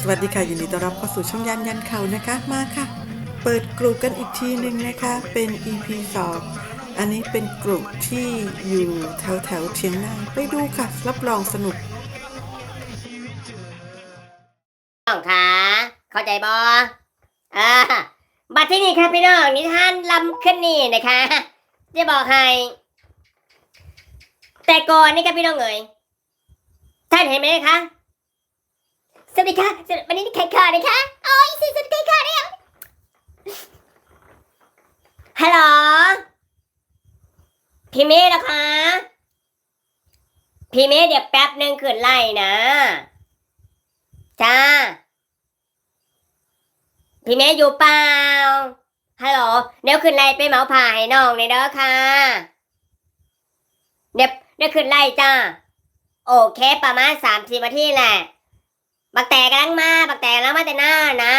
สวัสดีค่ะยินดีต้อนรับเข้าสู่ช่องยันยันเขานะคะมาค่ะ เปิดกลุ่มกันอีกทีหนึ่งนะคะ เป็น EP 2อันนี้เป็นกลุ่มที่อยู่แถวแถวเชียงนางไปดูค่ะ รับรองสนุกน้องคะเข้าใจบออ่าบัดที่นี่ครับพี่น้องนิทานลำขึ้นนี่นะคะจะบอกให้แต่ก่อนนี่ครับพี่น้องเอ๋ยท่านเห็นไหมคะ สวัสดีค่ะสวัสดีวันนี้นี่ใครขานะคะโอ้ยสิสวัสดีใครขาเนี่ยฮัลโหลพี่เมย์นะคะ พี่เมย์เดี๋ยวแป๊บหนึ่งขึ้นไล่นะ จ้า พี่เมย์อยู่เปล่า ฮัลโหล เดี๋ยวขึ้นไล่ไปเหมาผ่าให้น้องในอยเด้อค่ะ เดี๋ยวเดี๋ยวขึ้นไล่จ้า โอเคประมาณสามสิบนาทีแหละ บักแต่กำลังมาบักแต่กำลังมาแต่หน้านะ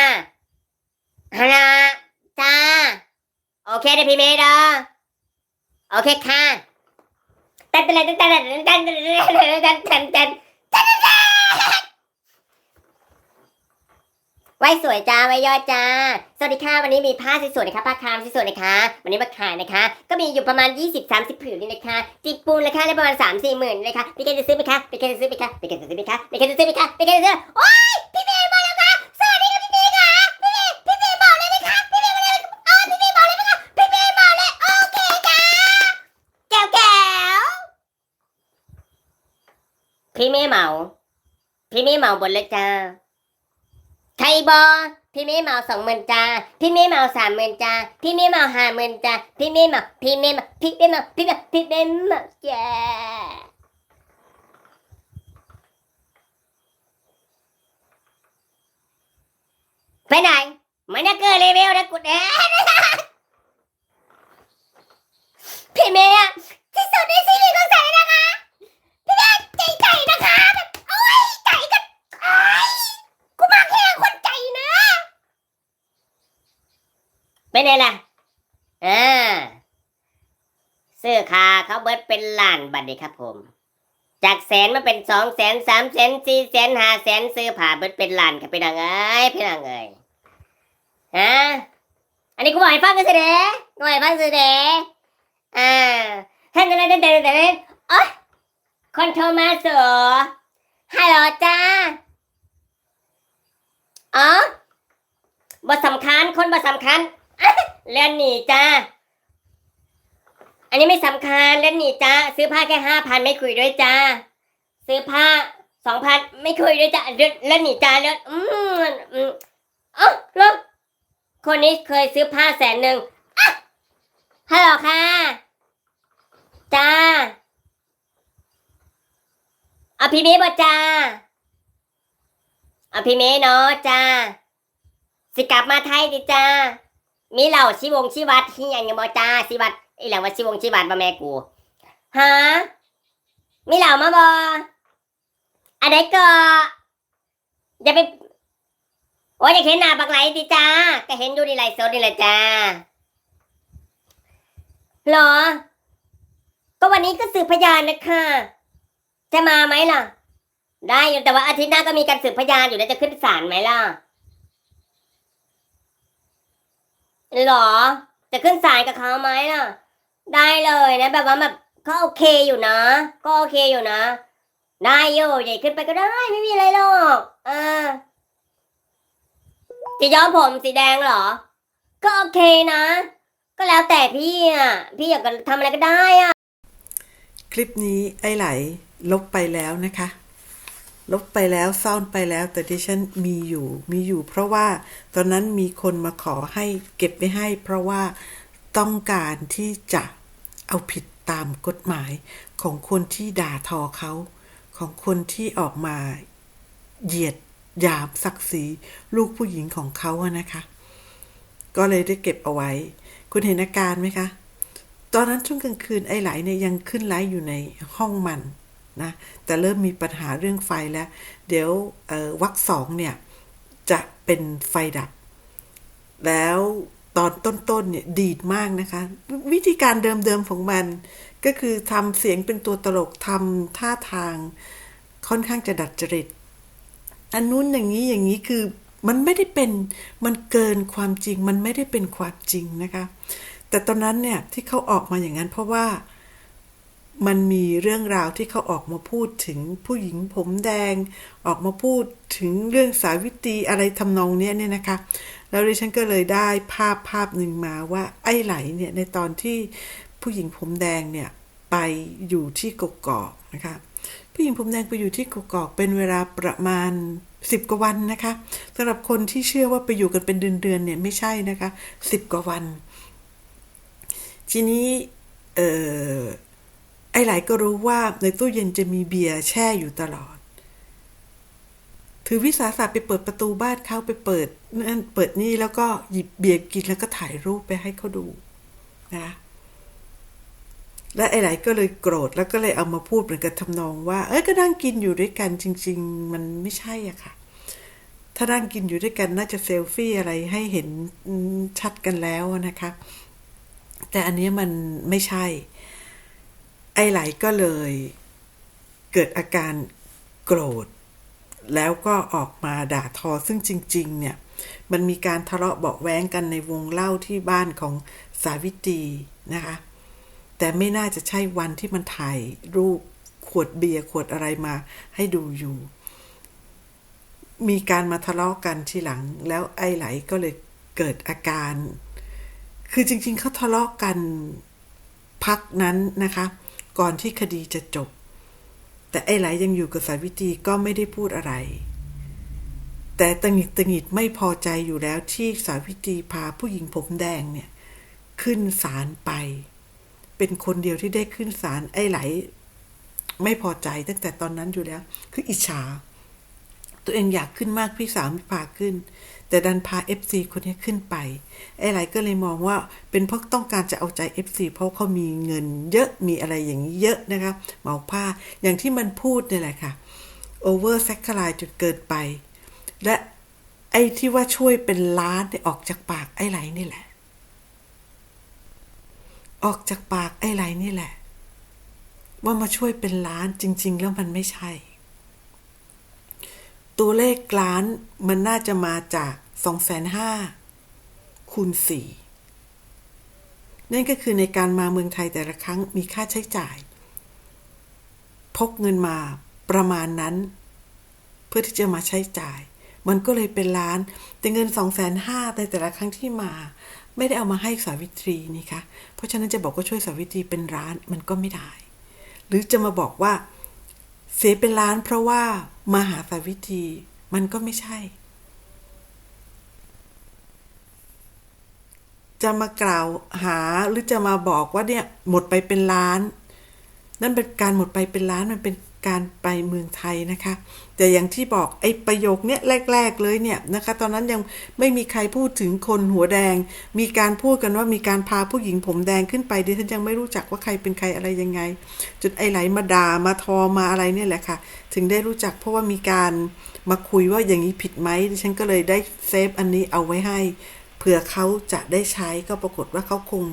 ฮนะจ้าโอเคเดี๋ยวพี่เมย์เด้อโอเคค่ะตันตันตันตันตันตันตันตันตันเต้นเต้น ไว้ สวยจ้าไว้ยอดจ้า สวัสดีค่ะวันนี้มีผ้าสวยๆนะคะผ้าครามสวยๆนะคะ วันนี้มาขายนะคะ ก็มีอยู่ประมาณ 20-30ผืนนี่นะคะ จิกปูนราคาได้ประมาณ 3-4หมื่นเลยค่ะพี่แกจะซื้อไหมคะพี่แกจะซื้อไหมคะพี่แกจะซื้อไหมคะพี่แกจะซื้อไหมคะพี่แกจะซื้อโอ๊ยพี่เมย์มาแล้วค่ะสวัสดีค่ะพี่เมย์ค่ะพี่เมย์พี่เมย์บอกเลยนะคะพี่เมย์มาเลยอ๋อพี่เมย์บอกเลยนะคะพี่เมย์บอกเลยโอเคค่ะแก้วแก้วพี่เมย์เหมา พี่เมย์เหมาบนเลยจ้า ไทยบอพี่เมย์เมาสองหมื่นจ้า พี่เมย์เมาสามหมื่นจ้า พี่เมย์เมาห้าหมื่นจ้า พี่เมย์เมา พี่เมย์เมา พี่เมย์เมา พี่เมย์พี่เมย์เมาจ้าไปไหนไม่น่าเกินเลเวลนะกูเด้พี่เมย์อะที่สุดในชีวิตของฉันเลยนะคะพี่เมย์ใจใจนะคะแบบโอ้ยใจกันโอ้ย กูมาแค่คนใจนะ เป็นไงล่ะอ่าเสื้อคาเขาเบิดเป็นล้านบัตรเลยครับผม จากแสนมาเป็นสองแสนสามแสนสี่แสนห้าแสนซื้อผ่าเบิดเป็นล้านครับพี่นางเอ้ยพี่นางเอ้ยฮะอันนี้กูบอกให้ฟังกันสิเด้กูบอกให้ฟังสิเด้อ่าเฮ้ยเดี๋ยวเดี๋ยวเดี๋ยวเดี๋ยวโอ๊ยคนโทรมาสือฮัลโหลจ้าอ๋อบทสำคัญคนบทสำคัญ อะเลื่อนหนีจ้า อันนี้ไม่สำคัญเลื่อนหนีจ้า ซื้อผ้าแค่ห้าพันไม่คุยด้วยจ้า ซื้อผ้าสองพันไม่คุยด้วยจ้าเลื่อนหนีจ้าเลื่อนอืมอืมอ๋อแล้วคนนี้เคยซื้อผ้าแสนหนึ่งอะฮัลโหลค่ะ จ้าอภิเมฆบ่จ้าอภิเมเนาะจ้า สิกลับมาไทยดิจ้า มีเหล่าชิวงชิวัดที่ยังยังบ่จ้าชิวัดไอ้เหล่าว่าชิวงชิวัดบ่แม่กูฮะมีเหล่ามาบ่อันไหนก็อย่าไปโอ้ยอยากเห็นหน้าบักไหลดิจ้าก็เห็นอยู่ในไลฟ์สดนี่แหละจ้าหรอ ก็วันนี้ก็สืบพยานนะคะ จะมาไหมล่ะ ได้อยู่แต่ว่าอาทิตย์หน้าก็มีการสืบพยานอยู่แล้วจะขึ้นศาลไหมล่ะ หรอ จะขึ้นศาลกับเขาไหมล่ะ ได้เลยนะ แบบว่าแบบก็โอเคอยู่นะ ก็โอเคอยู่นะ ได้อยู่ใหญ่ขึ้นไปก็ได้ไม่มีอะไรหรอกอ่าจะย้อมผมสีแดงเหรอ ก็โอเคนะ ก็แล้วแต่พี่อะ พี่อยากจะทำอะไรก็ได้อะ คลิปนี้ไอ้ไหลลบไปแล้วนะคะ ลบไปแล้วซ่อนไปแล้ว แต่ที่ฉันมีอยู่มีอยู่ เพราะว่าตอนนั้นมีคนมาขอให้เก็บไว้ให้ เพราะว่าต้องการที่จะเอาผิดตามกฎหมายของคนที่ด่าทอเขา ของคนที่ออกมาเหยียดหยามศักดิ์ศรีลูกผู้หญิงของเขาอะนะคะ ก็เลยได้เก็บเอาไว้ คุณเห็นอาการไหมคะ ตอนนั้นช่วงกลางคืนไอ้ไหลเนี่ยยังขึ้นไลฟ์อยู่ในห้องมัน นะแต่เริ่มมีปัญหาเรื่องไฟแล้ว เดี๋ยววักสองเนี่ย จะเป็นไฟดับ แล้วตอนต้นๆเนี่ยดีดมากนะคะ วิธีการเดิมๆของมัน ก็คือทำเสียงเป็นตัวตลกทำท่าทางค่อนข้างจะดัดจริต อันนู้นอย่างนี้อย่างนี้คือมันไม่ได้เป็นมันเกินความจริง มันไม่ได้เป็นความจริงนะคะ แต่ตอนนั้นเนี่ยที่เขาออกมาอย่างนั้นเพราะว่า มันมีเรื่องราวที่เขาออกมาพูดถึงผู้หญิงผมแดง ออกมาพูดถึงเรื่องสาวิตรีอะไรทำนองเนี้ยเนี่ยนะคะ แล้วดิฉันก็เลยได้ภาพภาพหนึ่งมาว่าไอ้ไหลเนี่ยในตอนที่ผู้หญิงผมแดงเนี่ยไปอยู่ที่กกอกนะคะผู้หญิงผมแดงไปอยู่ที่กกอกเป็นเวลาประมาณสิบกว่าวันนะคะสำหรับคนที่เชื่อว่าไปอยู่กันเป็นเดือนๆเนี่ยไม่ใช่นะคะสิบกว่าวัน ทีนี้เออ ไอ้หลก็รู้ว่าในตู้เย็นจะมีเบียร์แช่อยู่ตลอด ถือวิสาสะไปเปิดประตูบ้านเขาไปเปิดนั่นเปิดนี่แล้วก็หยิบเบียร์กินแล้วก็ถ่ายรูปไปให้เขาดูนะ และไอ้หลายก็เลยโกรธแล้วก็เลยเอามาพูดเหมือนกับทำนองว่า เอ้ยก็นั่งกินอยู่ด้วยกันจริง ๆ มันไม่ใช่อะค่ะ ถ้านั่งกินอยู่ด้วยกันน่าจะเซลฟี่อะไรให้เห็นชัดกันแล้วนะคะ แต่อันนี้มันไม่ใช่ ไอ้ไหลก็เลย เกิดอาการโกรธ แล้วก็ออกมาด่าทอซึ่งจริง ๆ เนี่ย มันมีการทะเลาะเบาแว้งกันในวงเล่าที่บ้านของสาวิตรีนะคะ แต่ไม่น่าจะใช่วันที่มันถ่ายรูปขวดเบียร์ขวดอะไรมาให้ดูอยู่ มีการมาทะเลาะกันทีหลัง แล้วไอ้ไหลก็เลยเกิดอาการ คือจริง ๆเขาทะเลาะกันพักนั้นนะคะ ก่อนที่คดีจะจบ แต่ไอ้ไหลยังอยู่กับสาวิตรีก็ไม่ได้พูดอะไร แต่ตังหงิดตังหงิดไม่พอใจอยู่แล้วที่สาวิตรีพาผู้หญิงผมแดงเนี่ย ขึ้นศาลไป เป็นคนเดียวที่ได้ขึ้นศาลไอ้ไหล ไม่พอใจตั้งแต่ตอนนั้นอยู่แล้ว คืออิจฉา ตัวเองอยากขึ้นมากพี่สาวไม่พาขึ้น แต่ดันพา FC คนนี้ขึ้นไป ไอ้ไหลก็เลยมองว่าเป็นเพราะต้องการจะเอาใจ FC เพราะเขามีเงินเยอะมีอะไรอย่างนี้เยอะนะคะเหมาผ้าอย่างที่มันพูดเนี่ยแหละค่ะ over s a c r i f e จนเกินไป และไอ้ที่ว่าช่วยเป็นล้านเนี่ยออกจากปากไอ้ไหลนี่แหละ ออกจากปากไอ้ไหลนี่แหละ ว่ามาช่วยเป็นล้านจริง ๆ แล้วมันไม่ใช่ ตัวเลขล้านมันน่าจะมาจากสองแสนห้าคูณสี่นั่นก็คือในการมาเมืองไทยแต่ละครั้งมีค่าใช้จ่าย พกเงินมาประมาณนั้น เพื่อที่จะมาใช้จ่าย มันก็เลยเป็นล้าน แต่เงินสองแสนห้าในแต่ละครั้งที่มา ไม่ได้เอามาให้สาวิตรีนี่คะ เพราะฉะนั้นจะบอกว่าช่วยสาวิตรีเป็นล้านมันก็ไม่ได้ หรือจะมาบอกว่า เสียเป็นล้านเพราะว่ามาหาสาวิตรีมันก็ไม่ใช่ จะมากล่าวหาหรือจะมาบอกว่าเนี่ยหมดไปเป็นล้าน นั่นเป็นการหมดไปเป็นล้านมันเป็น การไปเมืองไทยนะคะ แต่อย่างที่บอกไอ้ประโยคเนี้ยแรก ๆ เลยเนี่ยนะคะ ตอนนั้นยังไม่มีใครพูดถึงคนหัวแดง มีการพูดกันว่ามีการพาผู้หญิงผมแดงขึ้นไปดิฉันยังไม่รู้จักว่าใครเป็นใครอะไรยังไงจนไอ้ไหลมาด่ามาทอมาอะไรเนี่ยแหละค่ะ ถึงได้รู้จักเพราะว่ามีการมาคุยว่าอย่างนี้ผิดไหมดิฉันก็เลยได้เซฟอันนี้เอาไว้ให้เผื่อเขาจะได้ใช้ก็ปรากฏว่าเขาคง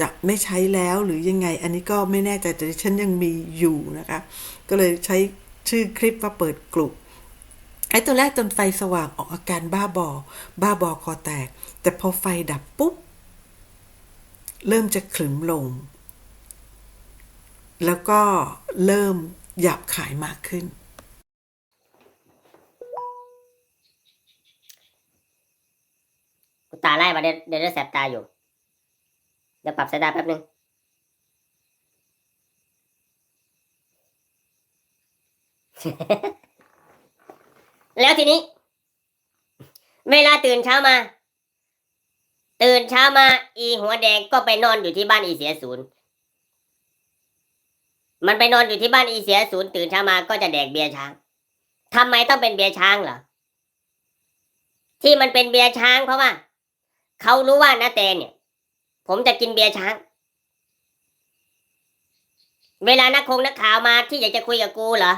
จะไม่ใช้แล้วหรือยังไง อันนี้ก็ไม่แน่ใจแต่ฉันยังมีอยู่นะคะ ก็เลยใช้ชื่อคลิปว่าเปิดกลุ่มไอ้ตัวแรกจนไฟสว่างออกอาการบ้าบอ บ้าบอคอแตก แต่พอไฟดับปุ๊บ เริ่มจะขลึมลง แล้วก็เริ่มหยาบขายมากขึ้น กูตาไล่มาเดี๋ยวเดี๋ยวแสบตาอยู่ ดี๋ยวปรับสายตาแป๊บนึงแล้วทีนี้ เวลาตื่นเช้ามา ตื่นเช้ามา อีหัวแดงก็ไปนอนอยู่ที่บ้านอีเสียศูนย์มันไปนอนอยู่ที่บ้านอีเสียศูนย์ตื่นเช้ามาก็จะแดกเบียร์ช้างทำไมต้องเป็นเบียร์ช้างเหรอที่มันเป็นเบียร์ช้างเพราะว่าเขารู้ว่านาแตเนี่ย ผมจะกินเบียร์ช้าง เวลานักคงนักข่าวมาที่อยากจะคุยกับกูเหรอ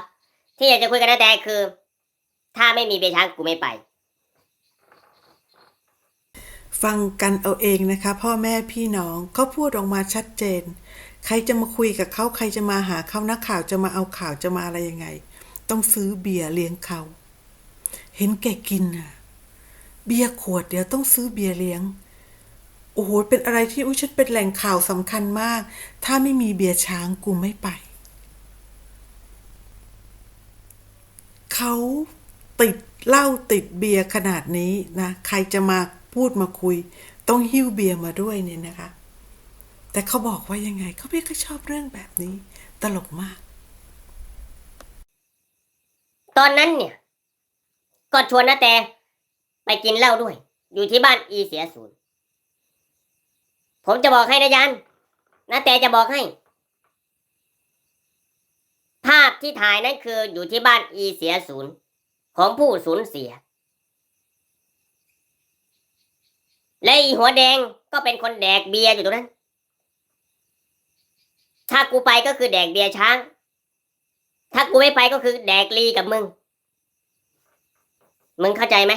ที่อยากจะคุยกับนาแต่คือ ถ้าไม่มีเบียร์ช้างกูไม่ไป ฟังกันเอาเองนะคะ พ่อแม่พี่น้องเขาพูดออกมาชัดเจน ใครจะมาคุยกับเขาใครจะมาหาเขานักข่าวจะมาเอาข่าวจะมาอะไรยังไง ต้องซื้อเบียร์เลี้ยงเขาเห็นแกกินน่ะ เบียร์ขวดเดี๋ยวต้องซื้อเบียร์เลี้ยง อ้โหเป็นอะไรที่อุ้ยฉันเป็นแหล่งข่าวสำคัญมาก ถ้าไม่มีเบียร์ช้างกูไม่ไป เขาติดเหล้าติดเบียร์ขนาดนี้นะ ใครจะมาพูดมาคุย ต้องหิ้วเบียร์มาด้วยเนี่ยนะคะ แต่เขาบอกว่ายังไง เขาไม่ก็ชอบเรื่องแบบนี้ ตลกมาก ตอนนั้นเนี่ย ก็ชวนนาแต่ไปกินเหล้าด้วย อยู่ที่บ้านอีเสียศูนย์ ผมจะบอกให้นะยันนาแต่จะบอกให้ ภาพที่ถ่ายนั้นคืออยู่ที่บ้านอีเสียศูนย์ของผู้สูญเสีย และอีหัวแดงก็เป็นคนแดกเบียร์อยู่ตรงนั้น ถ้ากูไปก็คือแดกเบียร์ช้าง ถ้ากูไม่ไปก็คือแดกลีกับมึง มึงเข้าใจไหม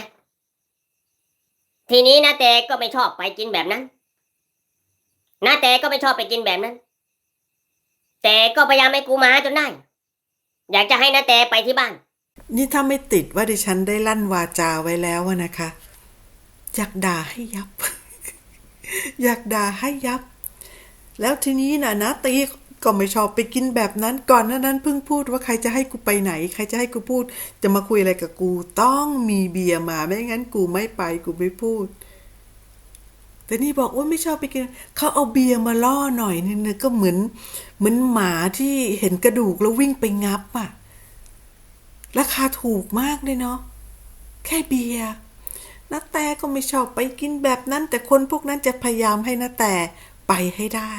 ทีนี้นาแต่ก็ไม่ชอบไปกินแบบนั้น นาแต่ก็ไม่ชอบไปกินแบบนั้น แต่ก็พยายามให้กูมาจนได้ อยากจะให้นาแต่ไปที่บ้าน นี่ถ้าไม่ติดว่าดิฉันได้ลั่นวาจาไว้แล้วอะนะคะ อยากด่าให้ยับ อยากด่าให้ยับ แล้วทีนี้นะนะตีก็ไม่ชอบไปกินแบบนั้นก่อนหน้านั้นเพิ่งพูดว่าใครจะให้กูไปไหน ใครจะให้กูพูด จะมาคุยอะไรกับกู ต้องมีเบียร์มาไม่งั้นกูไม่ไปกูไม่พูด แต่นี่บอกว่าไม่ชอบไปกินเขาเอาเบียร์มาล่อหน่อยนึงนะก็เหมือน เหมือนหมาที่เห็นกระดูกแล้ววิ่งไปงับอะ ราคาถูกมากเลยเนาะแค่เบียร์นาแต่ก็ไม่ชอบไปกินแบบนั้น แต่คนพวกนั้นจะพยายามให้นาแต่ไปให้ได้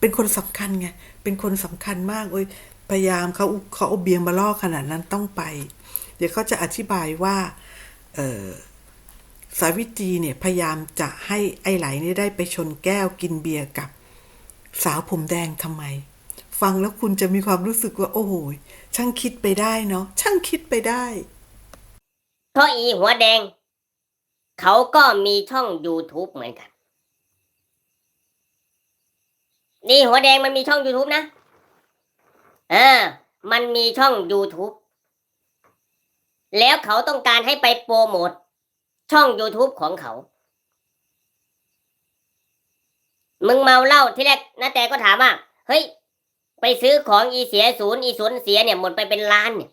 เป็นคนสำคัญไงเป็นคนสำคัญมากโอ้ยพยายามเขาเขาเอาเบียร์มาล่อขนาดนั้นต้องไป เดี๋ยวเขาจะอธิบายว่า เออ สาวิตรีเนี่ยพยายามจะให้ไอ้ไหลนี่ได้ไปชนแก้วกินเบียร์กับ สาวผมแดงทำไม ฟังแล้วคุณจะมีความรู้สึกว่า โอ้โหช่างคิดไปได้เนาะช่างคิดไปได้ เพราะอีหัวแดง เขาก็มีช่อง YouTube เหมือนกัน นี่หัวแดงมันมีช่อง YouTube นะเออมันมีช่อง YouTube แล้วเขาต้องการให้ไปโปรโมท ช่อง YouTube ของเขา มึงเมาเหล้าที่แรกนะแต่ก็ถามว่า เฮ้ย ไปซื้อของอีเสียศูนย์อีศูนย์เสียเนี่ยหมดไปเป็นล้านเนี่ย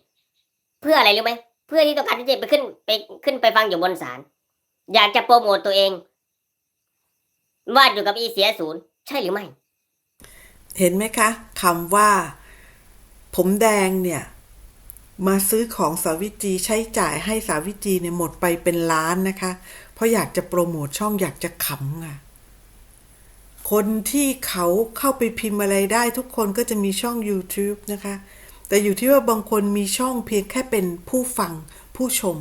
เพื่ออะไรรู้ไหมเพื่อที่ต้องการที่จะไปขึ้นไปขึ้นไปฟังอยู่บนศาลอยากจะโปรโมตตัวเองวาดอยู่กับอีเสียศูนย์ใช่หรือไม่ เห็นไหมคะคำว่า ผมแดงเนี่ย มาซื้อของสาวิตรีใช้จ่ายให้สาวิตรีเนี่ยหมดไปเป็นล้านนะคะ เพราะอยากจะโปรโมทช่องอยากจะขำอะคนที่เขาเข้าไปพิมพ์อะไรได้ทุกคนก็จะมีช่อง YouTube นะคะ แต่อยู่ที่ว่าบางคนมีช่องเพียงแค่เป็นผู้ฟังผู้ชม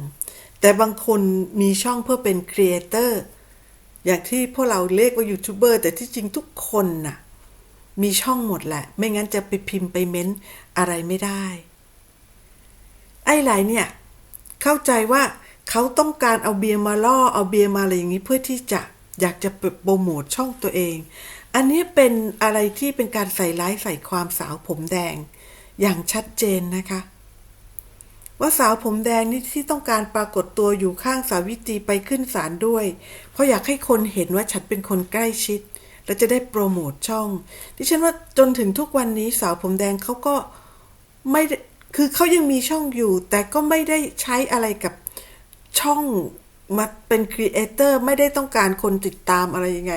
แต่บางคนมีช่องเพื่อเป็นครีเอเตอร์อย่างที่พวกเราเรียกว่ายูทูบเบอร์แต่ที่จริงทุกคนน่ะ มีช่องหมดแหละ ไม่งั้นจะไปพิมพ์ไปเม้นอะไรไม่ได้ ไอ้ไหลเนี่ย เข้าใจว่าเขาต้องการเอาเบียร์มาล่อเอาเบียร์มาอะไรอย่างนี้เพื่อที่จะอยากจะโปรโมทช่องตัวเอง อันนี้เป็นอะไรที่เป็นการใส่ร้ายใส่ความสาวผมแดง อย่างชัดเจนนะคะ ว่าสาวผมแดงนี่ที่ต้องการปรากฏตัวอยู่ข้างสาวิตรีไปขึ้นศาลด้วย เพราะอยากให้คนเห็นว่าฉันเป็นคนใกล้ชิด และจะได้โปรโมทช่อง ดิฉันว่าจนถึงทุกวันนี้สาวผมแดงเขาก็ไม่ คือเขายังมีช่องอยู่ แต่ก็ไม่ได้ใช้อะไรกับช่องมาเป็นครีเอเตอร์ไม่ได้ต้องการคนติดตามอะไรยังไง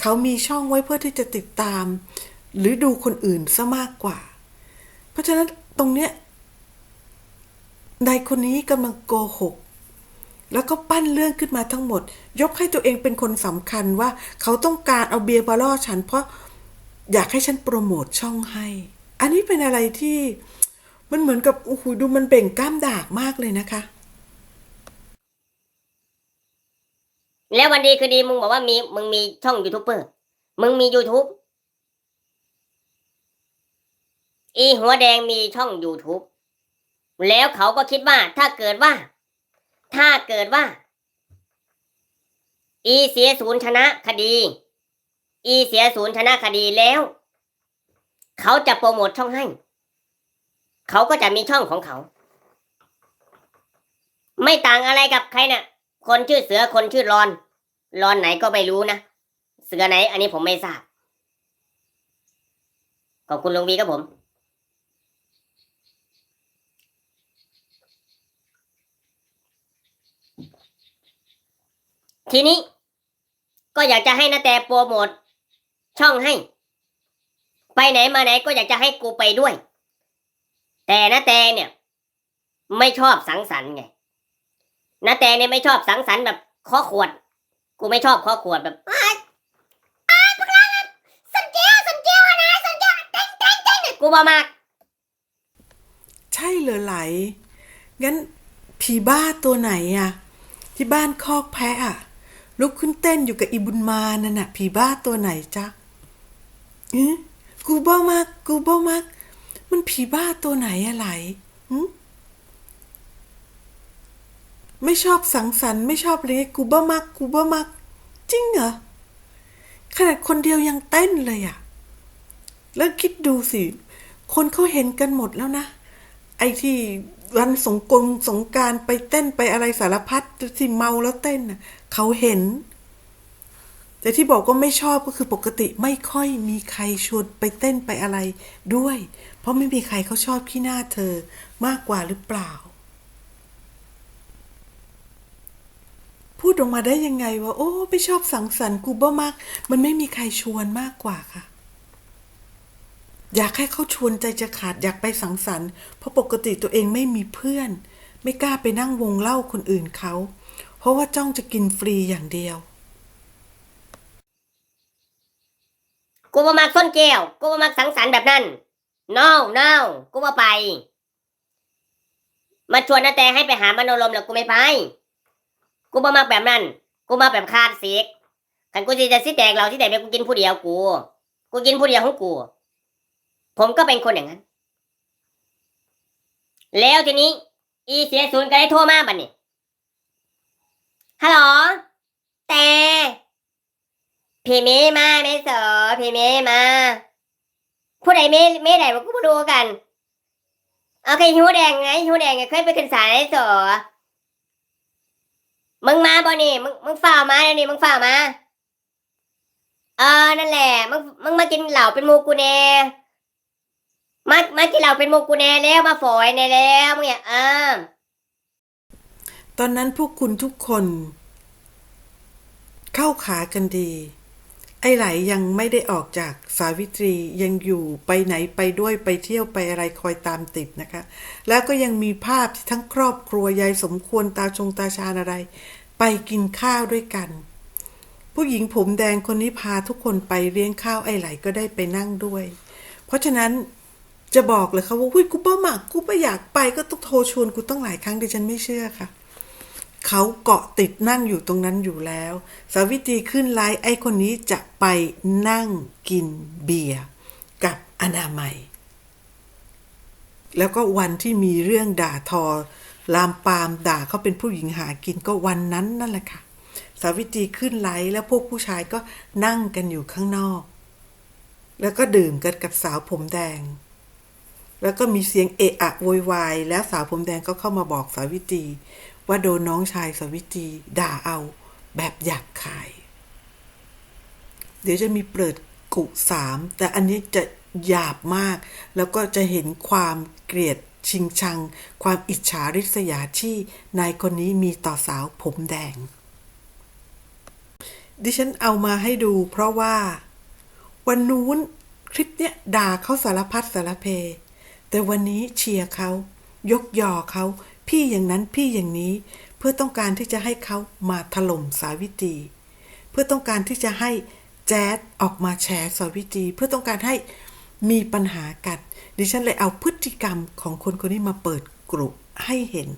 เขามีช่องไว้เพื่อที่จะติดตาม หรือดูคนอื่นซะมากกว่า เพราะฉะนั้นตรงเนี้ยนายคนนี้กำลังโกหก แล้วก็ปั้นเรื่องขึ้นมาทั้งหมด ยกให้ตัวเองเป็นคนสำคัญว่า เขาต้องการเอาเบียร์มาล่อฉัน เพราะอยากให้ฉันโปรโมทช่องให้ อันนี้เป็นอะไรที่ มันเหมือนกับโอ้โหดูมันเบ่งกล้ามดากมากเลยนะคะ แล้ววันดีคือดีมึงบอกว่ามีมึงมีช่องยูทูบเบอร์มึงมี YouTube อีหัวแดงมีช่อง YouTube แล้วเขาก็คิดว่า ถ้าเกิดว่า ถ้าเกิดว่า อีเสียศูนย์ชนะคดี อีเสียศูนย์ชนะคดีแล้ว เขาจะโปรโมทช่องให้ เขาก็จะมีช่องของเขา ไม่ต่างอะไรกับใครน่ะ คนชื่อเสือคนชื่อรอน รอนไหนก็ไม่รู้นะ เสือไหน อันนี้ผมไม่ทราบ ขอบคุณลุงวีครับผมทีนี้ก็อยากจะให้นาแต่โปรโมทช่องให้ ไปไหนมาไหนก็อยากจะให้กูไปด้วย แต่นาแตเนี่ย ไม่ชอบสังสรรค์ไงนาแตเนี่ยไม่ชอบสังสรรค์แบบข้อขวด กูไม่ชอบข้อขวดแบบอ้ายอ้พวกเราอะสันเจียวสันเจียวอะนะสันเจียวเต้นเต้นเต้นเนี่ยกูบ่มาก ใช่เหรอไหล งั้นผีบ้าตัวไหนอะที่บ้านคอกแพะอะลุกขึ้นเต้นอยู่กับอีบุญมานั่นน่ะผีบ้าตัวไหนจ๊ะอืกูบ้ามาก กูบ้ามาก มันผีบ้าตัวไหนอะไหลหึไม่ชอบสังสรรค์ไม่ชอบอะไรกูบ้ามากกูบ้ามากจริงเหรอ ขนาดคนเดียวยังเต้นเลยอะแล้วคิดดูสิ คนเขาเห็นกันหมดแล้วนะ ไอ้ที่วันสงกรสงการไปเต้นไปอะไรสารพัดที่เมาแล้วเต้นน่ะเขาเห็น แต่ที่บอกว่าไม่ชอบก็คือปกติไม่ค่อยมีใครชวนไปเต้นไปอะไรด้วย เพราะไม่มีใครเขาชอบขี้หน้าเธอมากกว่าหรือเปล่า พูดออกมาได้ยังไงว่าโอ้ไม่ชอบสังสรรค์กูบ้ามาก มันไม่มีใครชวนมากกว่าค่ะ อยากให้เขาชวนใจจะขาดอยากไปสังสรรค์เพราะปกติตัวเองไม่มีเพื่อน ไม่กล้าไปนั่งวงเล่าคนอื่นเขาเพราะว่าจ้องจะกินฟรีอย่างเดียวกูบ่มักส้นแก้วกูบ่มักสังสรรค์แบบนั้น no no กูบ่ไป มาชวนนาแต่ให้ไปหามโนรมแล้วกูไม่ไป กูบ่มักแบบนั้น กูมาแบบคาดเสกคันกูจะสิแตกเราสิแตกไปกูกินผู้เดียวกู กูกินผู้เดียวของกู ผมก็เป็นคนอย่างนั้น แล้วทีนี้ อีเสียศูนย์ก็ได้โทรมาบัดนี้ฮัลโหลแต่พี่เมย์มาไม่สอพี่เมย์มา ผู้ใดเมย์เมย์ไหนมากูมาดูกันโอเคหิวแดงไงหิวแดงไงเคยไปขึ้นศาลไอ้สอมึงมาบ่นี่มึงมึงฝ่ามาเดี๋ยนี่มึงฝ่ามาเออนั่นแหละมึงมึงมากินเหล้าเป็นมูกูแน่มามากินเหล้าเป็นมูกูแน่แล้วมาฝอยแน่แล้วมึงเนี่ยเออตอนนั้นพวกคุณทุกคน เข้าขากันดี ไอ้ไหลยังไม่ได้ออกจากสาวิตรียังอยู่ไปไหนไปด้วยไปเที่ยวไปอะไรคอยตามติดนะคะ แล้วก็ยังมีภาพที่ทั้งครอบครัวยายสมควรตาชงตาชาอะไร ไปกินข้าวด้วยกัน ผู้หญิงผมแดงคนนี้พาทุกคนไปเลี้ยงข้าวไอ้ไหลก็ได้ไปนั่งด้วย เพราะฉะนั้นจะบอกเลยค่ะว่าหุ้ยกูเป้าหมากกูไม่อยากไปก็ต้องโทรชวนกูต้องหลายครั้งดิฉันไม่เชื่อค่ะ เขาเกาะติดนั่งอยู่ตรงนั้นอยู่แล้ว สาวิตรีขึ้นไลฟ์ไอ้คนนี้จะไปนั่งกินเบียร์กับอนามัย แล้วก็วันที่มีเรื่องด่าทอ ลามปามด่าเขาเป็นผู้หญิงหากินก็วันนั้นนั่นแหละค่ะ สาวิตรีขึ้นไลฟ์แล้วพวกผู้ชายก็นั่งกันอยู่ข้างนอก แล้วก็ดื่มกันกับสาวผมแดง แล้วก็มีเสียงเอะอะโวยวายแล้วสาวผมแดงก็เข้ามาบอกสาวิตรี ว่าโดนน้องชายสวิตรีด่าเอาแบบหยาบคาย เดี๋ยวจะมีเปิดกุสาม แต่อันนี้จะหยาบมาก แล้วก็จะเห็นความเกลียดชิงชัง ความอิจฉาริษยาที่นายคนนี้มีต่อสาวผมแดง ดิฉันเอามาให้ดูเพราะว่า วันนู้นคลิปเนี้ยด่าเขาสารพัดสารเพ แต่วันนี้เชียร์เขา ยกยอเขา พี่อย่างนั้นพี่อย่างนี้เพื่อต้องการที่จะให้เขามาถล่มสาวิตรีเพื่อต้องการที่จะให้แจ๊ดออกมาแฉสาวิตรีเพื่อต้องการให้มีปัญหากันดิฉันเลยเอาพฤติกรรมของคนคนนี้มาเปิดกลุ่มให้เห็น